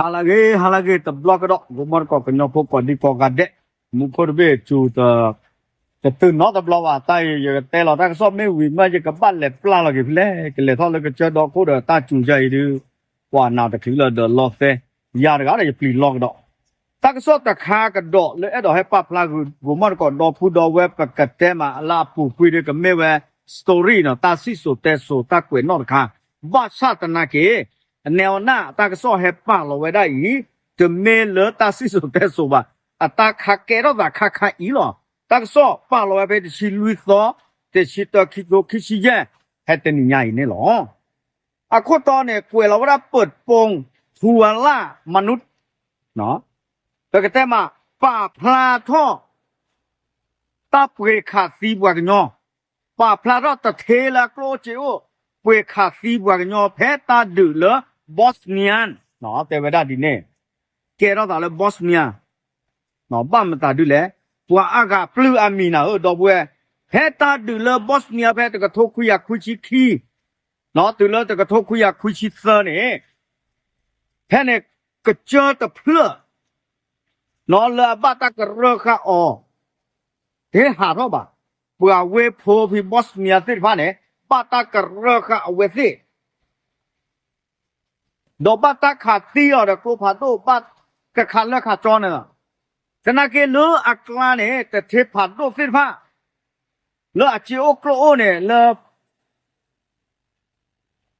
halage halage ta block do gumar ko kenyo po ko di ko gade mu ko be chu ta ta tu no ta block wa ta ye te lo ta so me wi ma je ka bat le pla lo ke le ke le tho le ke che do ko da ta chu ja yi du wa na ta khu le de lo fe ya da ga de pli lock do ta ka so ta kha ka do le e do he pa pla gu gumar ko do pu do we pa ka te ma la pu pu de ke me we story no ta si so te so ta kwe no ka ba sa ta na ke အနေနာတာကစောဟဲပါလောဝဲဒိုင်တမေလတာစီဆိုတဲ့ဆိုပါအတာခကဲတော့တာခခအီလောတာကစောပါလောဝဲပဲချီလူသောတချီတခိကိုခိရှိရဲ့ဟဲ့တနိညာနေလောအခုတော့နေကွယ်လောဝရပတ်ပုံထူလာမနုษနော်တကတဲ့မှာပါဖလာထောတပ်ဝေခါစီဘွားညောပါဖလာတော့တသေးလာကလိုချေအိုပွေခါစီဘွားညောဖဲတာဒူလော Bosnian နော်တေဝဒဒီနေကဲတော့ဒါလေ Bosnia နော်ဘာမတာဒူလေပွာအကပလူအမီနာဟိုတော့ဘွဲဖဲတာဒူလေ Bosnia ဖဲတကထိုခွရခွချီခီနော်တူလေတကထိုခွရခွချီသနေဖဲနေကကြောတဖလနော်လာဘတာကရခအောတေဟာတော့ပါပွာဝေဖိုဖီ Bosnia တိဖာနေဘတာကရခအဝေ သိ do bata kha ti or ko pha do bat ka kha la kha chon na kana ke lo akla ne te the pha do fit pha lo a chi o klo o ne lo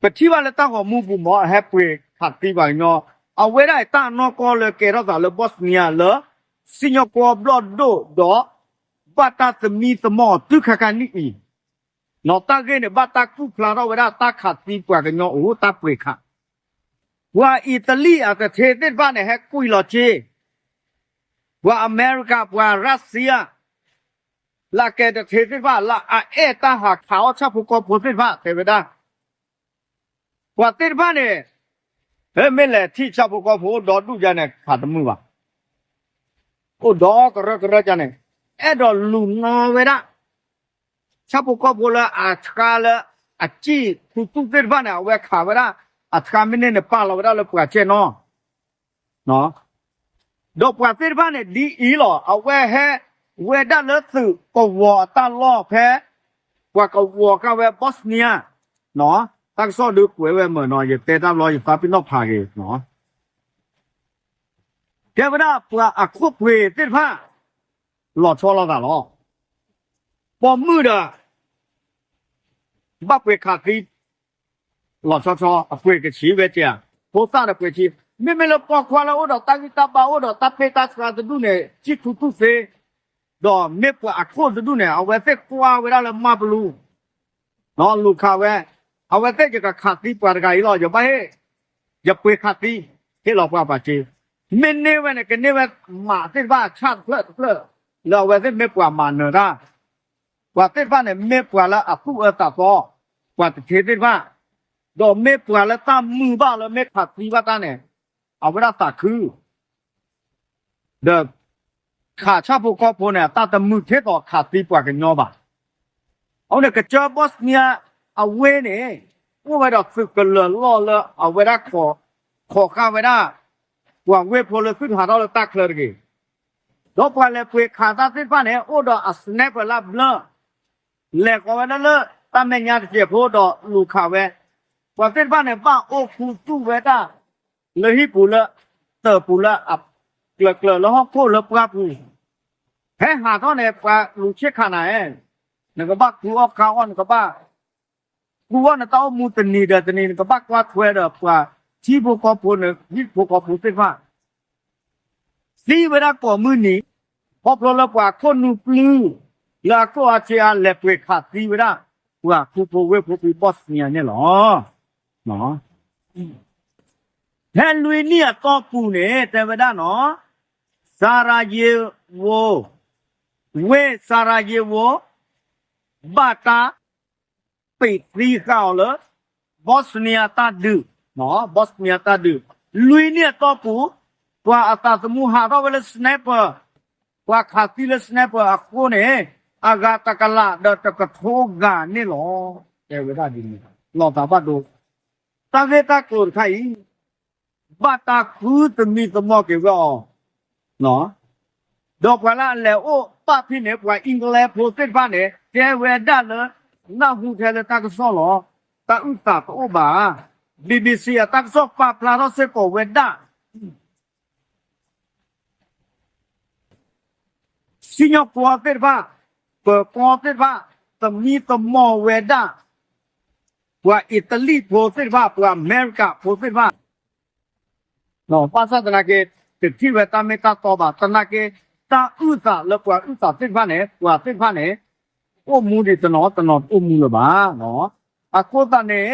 ပတိပါလက်တော့မူဘူးမောဟက်ပွေခတ်တိပါညောအဝဲလိုက်တာနော်ကောလေကေရောသာလဘော့စနီယာလစင်ကာပူဘလော့ဒိုဒေါ်ဘတာသမီသမောတုခကနိအီနော်တာကေနေဘတာကုဖလာတော့ဝရတာခတ်တိပွားကညောအိုတာပွေခတ် ว่าอิตาลีอาจจะเทติดบ้านเนี่ยแฮกกุยหลอจีว่าอเมริกาว่ารัสเซียละแกจะเทติดบ้านละอาเอตาหักขาวชาผูกกผูติดบ้านเทวดาว่าติดบ้านเนี่ยเฮ้ยไม่แหละที่ชาผูกกผูดอดูจานเนี่ยขาดมือว่ะโอ้ดอกระกระจานเนี่ยเอ็ดอลูนอเวดาชาผูกกผูละอาชกาละอาจีคุตุติดบ้านเนี่ยเอาไว้ขาเวดา အထကမင်းနဲ့ပါလာဝရလပွားချေနော်နော်တော့ပွားပြပါနဲ့ဒီအီလောအဝဲဟဲဝဲဒါလသုကဝတလောဖဲပွားကဝကဝဲဘော့စနီယာနော်တက်ဆော့ဒုကွယ်ဝဲမနော်ရတဲ့တာလောရဖာပိနောဖာကေနော်ကဲဗဒါပွားအခုပွေတိဖာလောချောလာတာလောပေါ်မှုတာဘပွေခါခိ 老超超啊，会个七个讲，菩萨的会去，妹妹了包括了我的大吉大巴，我的大悲大慈的路呢，基础都是，đó mẹ của à cô tự này, à vậy qua vậy là mà blu, nó lu khá vậy, à vậy cái cái khát đi qua cái lo, giờ bay, giờ quay khát đi, cái lo qua bà chị, mình nêu vậy này cái nêu vậy mà cái ba chát phật phật, là vậy mẹ của mà nữa ra, và cái ba này mẹ của là à phụ ở ta to, và thế cái ba တော့မေပွာလည်းတမှုပါလည်းမေခါသီဝတာနဲ့အဝရတာခုဒါခါချဖို့ကောဖို့နဲ့တတမှုဖြစ်တော့ခါသီပွာကညောပါအောင်လည်းကကြောဘော့စနီးယားအဝဲနဲ့ဥပဒေฝึကလလောလအဝရခေါ်ခေါ်ခါဝရဝဝေဖို့လည်းသူဟာတော့တက်ခလရကြီးတော့ပါလေပွေခါတာစစ်ဖာနဲ့ဥတော်အစနက်ပလဘလလေကောဝနလတမညာတပြေဖို့တော့လူခါဝဲ wakil bane ba o ku tu ve da le hi pu le te pu le ap gle gle lo ho ko le pra pu he ha to ne pa lu che kha na e ne ga ba ku o ka on ga ba ku wa na ta o mu te ni de te ni ga ba kwa thwe de pa chi bu ko pu ne hi bu ko pu se ba si ve da ko mu ni ho pro le pa ko nu plu la ko a che a le pe kha si ve da ว่าคูโปเวคูปีบอสเนียเนี่ยหรอ နော်ဟဲလွေနီတော့ပူနေတဝဒနော်စာရာယေဝဝေစာရာယေဝဘာတာပိတ်ရီကောလဘော့စနီယာတာဒူနော်ဘော့စနီယာတာဒူလွေနီတော့ပူပွာအတာသမှုဟာတော့ဝဲစနက်ပါပွာခါတီလစနက်ပါအခုနေအဂါတကလာဒတကထိုးကနေလောတဝဒဒီလောတာပတ်တို့ တာဝေတာကိုခိုင်ဘာတာကူတမီတမောကေကောနော်တော့ကလာလေအိုပဖိနေပွားအင်္ဂလိပ်ပိုစစ်ပါနေကျဲဝဲဒါလနာဟုထဲလတာကဆောလောတာဥတာပိုဘာ BBC အတက်ဆော့ပါပလာတော့စကိုဝဲဒါစီညောပွားတဲ့ဘာပပွားတဲ့ဘာတမီတမောဝဲဒါ ကိုကအီတလီပိုစစ်ပါကိုကအမေရိကပိုစစ်ပါနော်ပါစဒနာကေတိဝတမေတာတော့ပါတနာကေတာဥသလောက်ကွာဥသစစ်ပါနဲ့ကိုကစစ်ပါနဲ့ို့မူးတွေတနော်တနော်ပို့မူးလို့ပါနော်အခုတနဲ့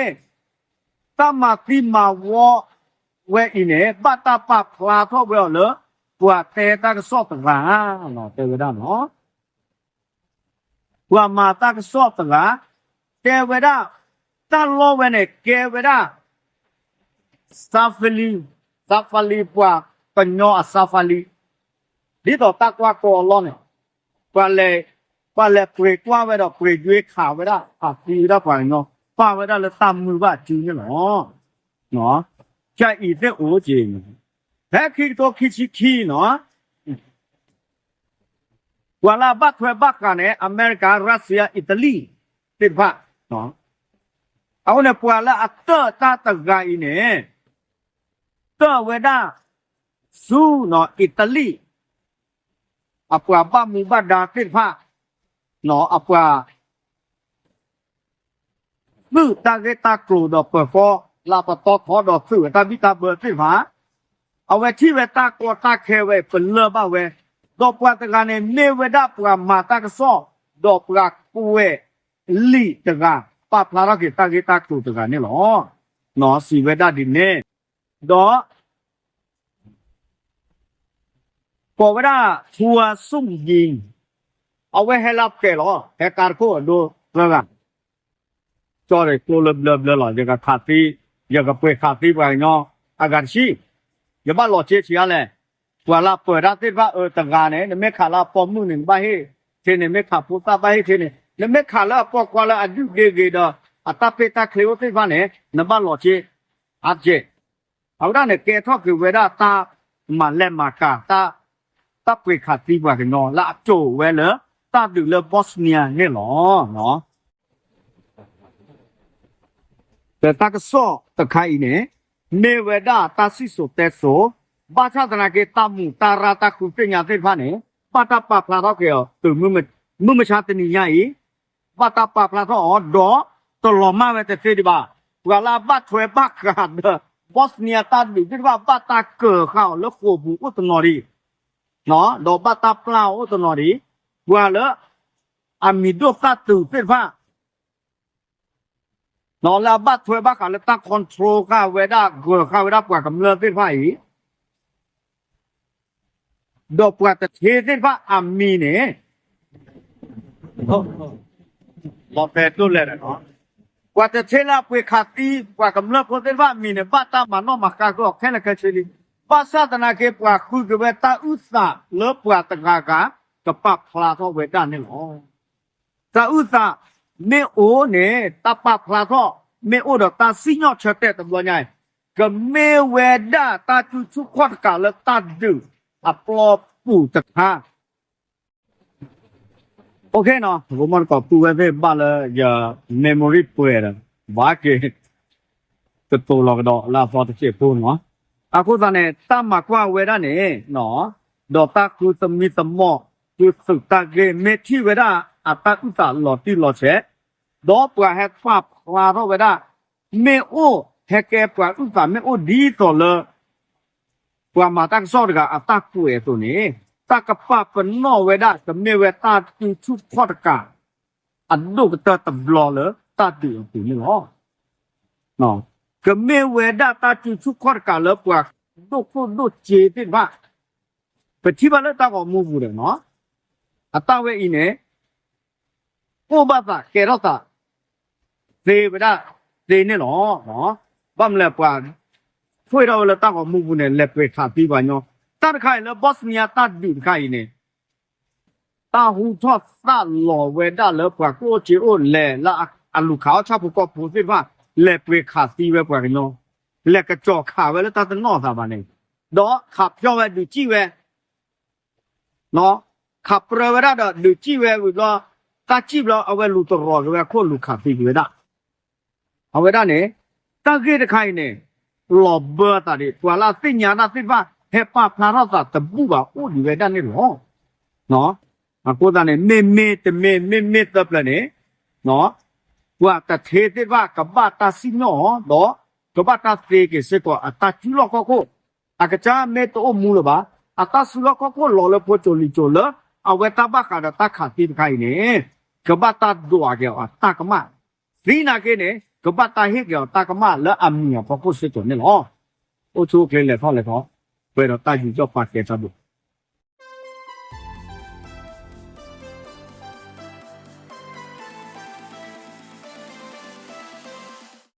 တမတိမဝဝဲအင်းနဲ့ပတပဖလာထော့ပြောလို့ကွာတဲတကစော့တကာနော်တဲဝဒနော်ကွာမာတကစော့တကာတဲဝဒ ပါလေပါလေပရေကွာဝဲတော့ပရေကျွေးခါဝဲတာအာဒီတော့ပါနော်ပါဝဲတော့လေတမှုပါကျူးနေနော်နော်ကြိုက်ဤတဲ့အိုးကြီးဘက်ခိတော့ခိချီခီနော်ဝလာဘတ်ဝဲဘတ်ကနေအမေရိကန်ရုရှားအီတလီတိဖာနော် အော်နေပွာလာအတော့တာတဂိုင်းနေတော့ဝဒဇူနော်အီတလီအပွားပမှုဘဒါတိဖာနော်အပွားမှုတာဂေတာကလိုတော့ပဖောလာပတော့ခေါ်တော့သူတာဘီတာဘတိဖာအဝဲချိဝဲတာကောတာခဲဝဲပလဘဝဲတော့ပွားတကနေနေဝဒပွားမာတာကစောတော့ပွားကွဲလီတက ปะพลารากิตากิตากูตกันนี่หรอหนอสีเวดาดินเน่ดอปอวดาทัวซุ่มยิง เอาไว้ให้รับแกหรอแฮการโคดูระดับจอดเลยตัวเริ่มเริ่มเลยหรออย่างกับขาดที่อย่างกับเปลือดขาดที่ไปเนาะอาการชีอย่าบ้าหล่อเชี่ยเชี่ยเลยกว่าลาเปิดรักที่ว่าเออต่างงานเนี่ยไม่ขาดราปอมมือหนึ่งไปให้เทนี่ยไม่ขาดพุทตาไปให้เทนี่ย เนี่ยหรอเนาะแต่ตาก็ซ้อตะไคเนี่ยเนเวดาตาสิโสเตโสบาชาตนาเกตามุตาราตาคุปญญาเตพาเนี่ยปาตาปาพลาทอกเกอตุมึมมึมชาตนิยาอี ပတ်တာပပလာတော့ဒေါ်တလမဝဲတဲ့ဒီပါကလာပတ်ထွဲပတ်ခါဒဘော့စနီးယားတတ်ဒီဒီပါပတ်တာကေခေါလခုဘူဥတနော်ရီနော်ဒေါ်ပတ်တာပလာဥတနော်ရီကလာအမီဒိုဖတ်တူပြဖာနော်လာဘတ်ထွေဘကလည်းတကွန်ထရိုကဝေဒဂောကဝေဒပွားကမလတိဖိုင်ဒေါ်ပွားတဲ့သေးတဲ့ဖာအမီနေဟုတ်ဟုတ် บอกแปดตัวเลยนะเนาะกว่าจะเทล่าไปขาดตีกว่ากำลังคนเต้นว่ามีเนี่ยป้าตามานนอกมากาก็แค่นั้นก็เฉลี่ยป้าซาตนาเก็บกว่าคุยกับเวตาอุตสาเลิบกว่าตะกากากับป้าพลาทอเวด้านนี่หรอตาอุตสาเมโอเนี่ยตาป้าพลาทอเมโอดอกตาซิญอเชเตตำรวจใหญ่กับเมเวด้าตาจุชุควัดกาและตาดื้ออปลอปู่ตะกา okay နော်ဘုံမကပူဝဲပဲပါလာရ memory ပွဲရဘာကေတတူလောက်တော့လာဖော်တချေပုံနော်အခုသာနဲ့တမကွာဝဲရနေနော်ဒေါ်တာကူသမီသမောကူစုတကေမေတီဝဲရအတကုသလော်တီလော်ချက်ဒေါ်ပွားဟက်ဖပ်ခွာတော့ဝဲရမေအိုဟက်ကဲပွားဥပမေအိုဒီတော်လပွားမတက်စော့ကအတကူရဲ့သူနေ ตตาอุตสาหลอดที่หลอดเชดอกปลาแฮฟ้าพลาเท่าเวด้าเมโอแฮแกปลาอุตสาเมโอดีต่อเลยปลามาตั้งซอดกับอัตตาคุยตัวนี้ ตากะปะปะนอเวดาตะเมเวตาติชุพอดกาอันดูกตะตะบลอเลตาติตินี่หรอเนาะกะเมเวดาตาติชุพอดกาเลปว่าดูฟุดูเจติว่าปะทิบะเลตาก็มูบูเลยเนาะอะตาเวอีเนโอบะตะเกรอตะเซเวดาเซนี่หรอเนาะบัมเลปว่าဖွေတော့လေတောက်ကိုမှုဘူးနဲ့လက်ပဲခါပြီးပါညော တာတခိုင်လေဘော့စနီယာတာဒီခိုင်နေတာဟူထော့သလောဝဲဒါလေပွားကိုချီအိုလေလာအလူခါချပ်ကိုပူစစ်ပါလေပွေခါစီဝဲပွားကနော်လက်ကကြောခါပဲလေတတ်တော့သာပါနေတော့ခါပြောပဲလူကြည့်ပဲနော်ခါပရဝရတော့လူကြည့်ပဲဘူးတော့တကြည့်လို့အဝဲလူတော်ရောပဲခုလူခါပြီပဲဒါအဝဲဒါနေတကေတခိုင်နေလောဘတာဒီတွာလာသိညာနာသိပါ ဟဲ့ပါနာရတာတပူပါအိုဒီဝဲတန်နေလောနော်အကိုသားနဲ့မေမေတမေမေမေတပ်လာနေနော်ကွာတထေတေဘကဘတာစီနောတော့ကဘတာသေးကစကောအတချူလောကကိုအကချာမေတိုမူလပါအတဆူလောကကိုလောလပိုတိုလီတိုလအဝေတဘကဒတခတိခိုင်နေကဘတာဒွာကေအတကမသီနာကေနေကဘတာဟေကေအတကမလအမီယဖကုစစ်တိုနေလောအိုချိုကလေးလေဖောက်လေဖောက် ဘယ်တော့တာယူကြောပါကေသဘူး